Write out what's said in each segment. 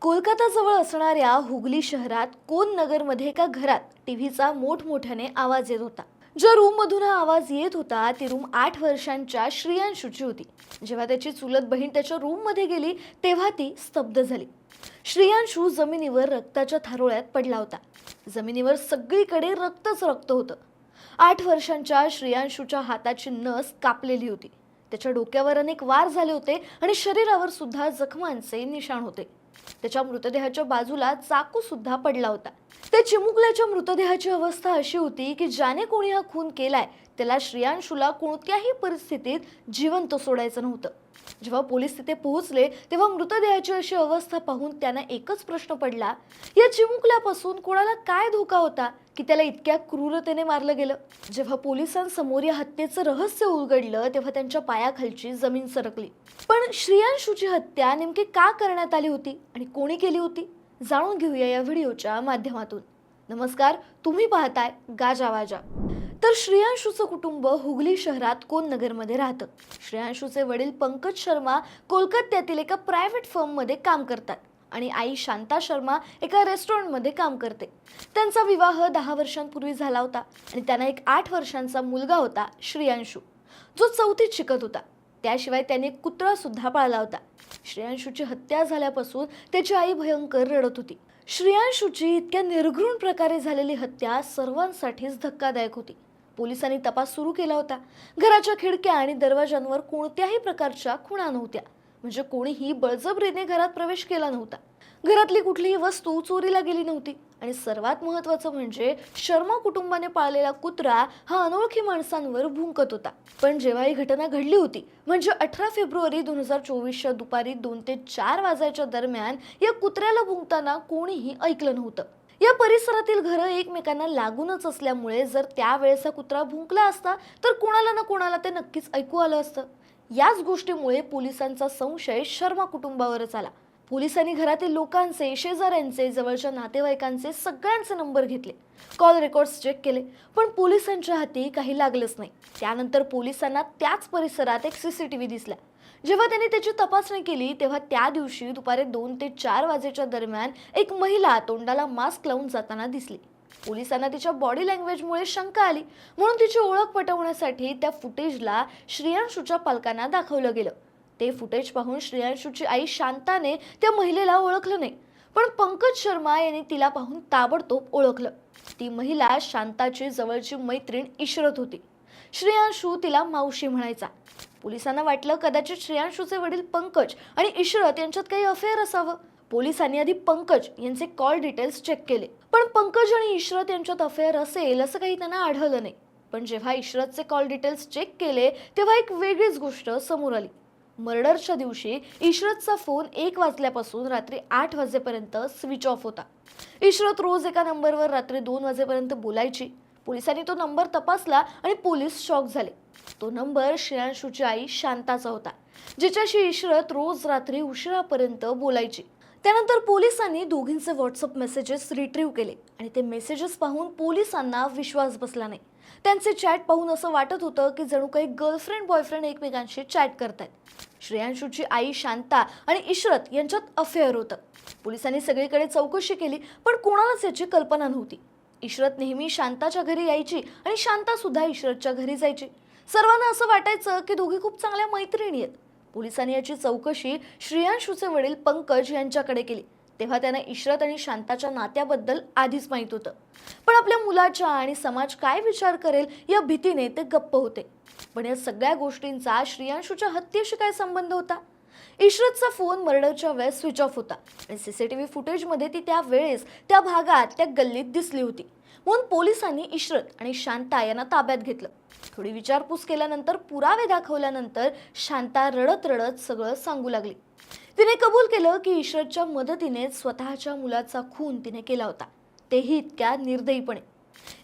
कोलकाताजवळ असणाऱ्या हुगली शहरात कोन नगरमध्ये एका घरात टीव्हीचा मोठमोठ्याने आवाज येत होता? ज्या रूममधून हा आवाज येत होता ती रूम आठ वर्षांच्या श्रियांशूची होती. जेव्हा त्याची चुलत बहीण त्याच्या रूममध्ये गेली तेव्हा ती स्तब्ध झाली. श्रियांशू जमिनीवर रक्ताच्या थारोळ्यात पडला होता. जमिनीवर सगळीकडे रक्तच रक्त होतं. आठ वर्षांच्या श्रियांशूच्या हाताची नस कापलेली होती. त्याच्या डोक्यावर अनेक वार झाले होते आणि शरीरावर सुद्धा जखमांचे निशाण होते. त्याच्या मृतदेहाच्या बाजूला चाकू सुद्धा पडला होता. त्या चिमुकल्याच्या मृतदेहाची अवस्था अशी होती की ज्याने कोणी हा खून केलाय त्याला श्रेयांशूला कोणत्याही परिस्थितीत जिवंत सोडायचं नव्हतं. जेव्हा पोलीस तिथे पोहोचले तेव्हा मृतदेहाची अशी अवस्था पाहून त्यांना एकच प्रश्न पडला. या चिमुकल्यापासून कोणाला काय धोका होता की त्याला इतक्या क्रूरतेने मारलं गेलं? जेव्हा पोलिसांसमोर या हत्येचं रहस्य उलगडलं तेव्हा त्यांच्या पायाखालची जमीन सरकली. पण श्रियांशूची हत्या नेमकी का करण्यात आली होती आणि कोणी केली होती? जाणून घेऊया या व्हिडिओच्या माध्यमातून. नमस्कार तुम्ही पाहताय गाजा वाजा. तर श्रेयांशूचं कुटुंब हुगली शहरात कोन नगरमध्ये राहतं. श्रेयांशूचे वडील पंकज शर्मा कोलकात्यातील एका प्रायव्हेट फर्ममध्ये काम करतात आणि आई शांता शर्मा एका रेस्टॉरंटमध्ये काम करते. त्यांचा विवाह दहा वर्षांपूर्वी झाला होता आणि त्यांना एक आठ वर्षांचा मुलगा होता श्रेयांशू जो चौथीत शिकत होता. त्याशिवाय त्याने एक कुत्रा सुद्धा पाळला होता. श्रेयांशूची हत्या झाल्यापासून त्याची आई भयंकर रडत होती. श्रेयांशूची इतक्या निर्घृण प्रकारे झालेली हत्या सर्वांसाठीच धक्कादायक होती. पोलिसांनी तपास सुरू केला होता. घराच्या खिडक्या आणि दरवाजांवर कोणत्याही प्रकारच्या खुणा नव्हत्या. म्हणजे कोणीही बळजबरीने घरात प्रवेश केला नव्हता. घरातली कुठलीही वस्तू चोरीला गेली नव्हती. आणि सर्वात महत्त्वाचं म्हणजे शर्मा कुटुंबाने पाळलेला कुत्रा हा अनोळखी माणसांवर भुंकत होता. पण जेव्हा ही घटना घडली होती म्हणजे अठरा फेब्रुवारी दोन हजार चोवीसच्या दुपारी दोन ते चार वाजायच्या दरम्यान या कुत्र्याला भुंकताना कोणीही ऐकलं नव्हतं. या परिसरातील घरं एकमेकांना लागूनच असल्यामुळे जर त्यावेळेचा कुत्रा भुंकला असता तर कोणाला ना कोणाला ते नक्कीच ऐकू आलं असतं. याच गोष्टीमुळे पोलिसांचा संशय शर्मा कुटुंबावरच आला. पोलिसांनी घरातील लोकांचे शेजाऱ्यांचे जवळच्या नातेवाईकांचे सगळ्यांचे नंबर घेतले. कॉल रेकॉर्ड्स चेक केले पण पोलिसांच्या हाती काही लागलंच नाही. त्यानंतर पोलिसांना त्याच परिसरात एक सीसीटीव्ही दिसला. जेव्हा त्यांनी त्याची तपासणी केली तेव्हा त्या दिवशी दुपारी दोन ते चार वाजेच्या दरम्यान एक महिला तोंडाला मास्क लावून जाताना दिसली. पोलिसांना तिच्या बॉडी लँग्वेजमुळे शंका आली. म्हणून तिची ओळख पटवण्यासाठी त्या फुटेजला श्रेयांशूच्या पालकांना दाखवलं गेलं. ते फुटेज पाहून श्रेयांशूची आई शांताने त्या महिलेला ओळखलं नाही. पण पंकज शर्मा यांनी तिला पाहून ताबडतोब ओळखलं. ती महिला शांताची जवळची मैत्रीण इशरत होती. श्रेयांशू तिला मावशी म्हणायचा. पोलिसांना वाटलं कदाचित श्रेयांशूचे वडील पंकज आणि इशरत यांच्यात काही अफेअर असावं. पोलिसांनी आधी पंकज यांचे कॉल डिटेल्स चेक केले. पण पंकज आणि इशरत यांच्यात अफेअर असेल असं काही त्यांना आढळलं नाही. पण जेव्हा इशरतचे कॉल डिटेल्स चेक केले तेव्हा एक वेगळीच गोष्ट समोर आली. मर्डरच्या दिवशी इशरतचा फोन एक वाजल्यापासून रात्री आठ वाजेपर्यंत स्विच ऑफ होता. इशरत रोज एका नंबरवर रात्री दोन वाजेपर्यंत बोलायची. पोलिसांनी तो नंबर तपासला आणि पोलीस शॉक झाले. तो नंबर श्रेयांशूची आई शांताचा होता जिच्याशी इशरत रोज रात्री उशिरापर्यंत बोलायची. त्यानंतर पोलिसांनी दोघींचे व्हॉट्सअप मेसेजेस रिट्रीव्ह केले आणि ते मेसेजेस पाहून पोलिसांना विश्वास बसला नाही. त्यांचे चॅट पाहून असं वाटत होतं की जणू काही गर्लफ्रेंड बॉयफ्रेंड एकमेकांशी चॅट करतायत. श्रेयांशूची आई शांता आणि इशरत यांच्यात अफेअर होतं. पोलिसांनी सगळीकडे चौकशी केली पण कोणालाच याची कल्पना नव्हती. इशरत नेहमी शांताच्या घरी यायची आणि शांता सुद्धा इशरतच्या घरी जायची. सर्वांना असं वाटायचं की दोघी खूप चांगल्या मैत्रिणी आहेत. पोलिसांनी याची चौकशी श्रेयांशूचे वडील पंकज यांच्याकडे केली. तेव्हा त्यांना इशरत आणि शांताच्या नात्याबद्दल आधीच माहीत होतं. पण आपल्या मुलाच्या आणि समाज काय विचार करेल या भीतीने ते गप्प होते. पण या सगळ्या गोष्टींचा श्रेयांशूच्या हत्येशी काय संबंध होता? इशरतचा फोन मर्डरच्या वेळेस स्विच ऑफ होता. आणि सीसीटीव्ही फुटेजमध्ये ती त्या वेळेस त्या भागात त्या गल्लीत दिसली होती. म्हणून पोलिसांनी इशरत आणि शांता यांना ताब्यात घेतलं. थोडी विचारपूस केल्यानंतर पुरावे दाखवल्यानंतर शांता रडत रडत सगळं सांगू लागली. तिने कबूल केलं की इशरतच्या मदतीने स्वतःच्या मुलाचा खून तिने केला होता. तेही इतक्या निर्दयीपणे.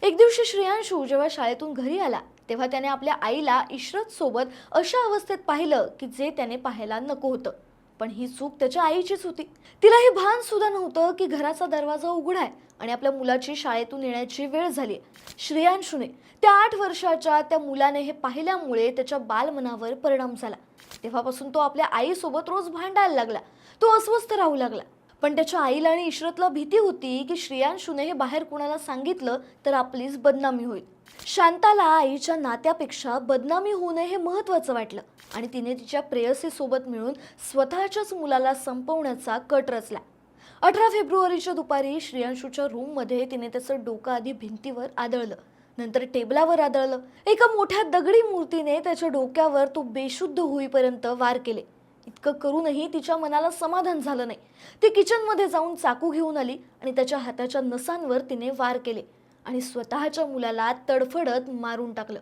एक दिवशी श्रेयांशू जेव्हा शाळेतून घरी आला तेव्हा त्याने आपल्या आईला इशरत सोबत अशा अवस्थेत पाहिलं की जे त्याने पाहायला नको होतं. पण ही चूक त्याच्या आईचीच होती. तिला हे भान सुद्धा नव्हतं की घराचा दरवाजा उघडाय आणि आपल्या मुलाची शाळेतून येण्याची वेळ झाली श्रेयांशूने त्या आठ वर्षाच्या त्या मुलाने हे पाहिल्यामुळे त्याच्या बालमनावर परिणाम झाला. तेव्हापासून तो आपल्या आईसोबत रोज भांडायला लागला. तो अस्वस्थ राहू लागला. पण त्याच्या आईला आणि इशरतला भीती होती की श्रेयांशूने हे बाहेर कुणाला सांगितलं तर आपलीच बदनामी होईल. शांताला आईच्या नात्यापेक्षा बदनामी होऊ नये हे महत्त्वाचं वाटलं आणि तिने तिच्या प्रेयसीसोबत मिळून स्वतःच्याच मुलाला संपवण्याचा कट रचला. अठरा फेब्रुवारीच्या दुपारी श्रेयांशूच्या रूममध्ये तिने त्याचं डोकं आधी भिंतीवर आदळलं नंतर टेबलावर आदळलं. एका मोठ्या दगडी मूर्तीने त्याच्या डोक्यावर तो बेशुद्ध होईपर्यंत वार केले. इतकं करूनही तिच्या मनाला समाधान झालं नाही. ती किचनमध्ये जाऊन चाकू घेऊन आली आणि त्याच्या हाताच्या नसांवर तिने वार केले आणि स्वतःच्या मुलाला तडफडत मारून टाकलं.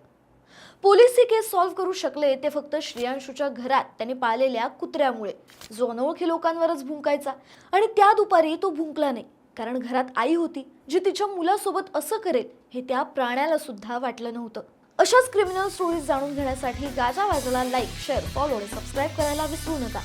पोलीस ही केस सॉल्व्ह करू शकले ते फक्त श्रेयांशूच्या घरात त्याने पाळलेल्या कुत्र्यामुळे. जो अनोळखी लोकांवरच भुंकायचा आणि त्या दुपारी तो भुंकला नाही. कारण घरात आई होती जी तिच्या मुलासोबत असं करेल हे त्या प्राण्याला सुद्धा वाटलं नव्हतं. अशाच क्रिमिनल स्टोरीज जाणून घेण्यासाठी गाजा वाजाला लाईक शेअर फॉलो आणि सबस्क्राईब करायला विसरू नका.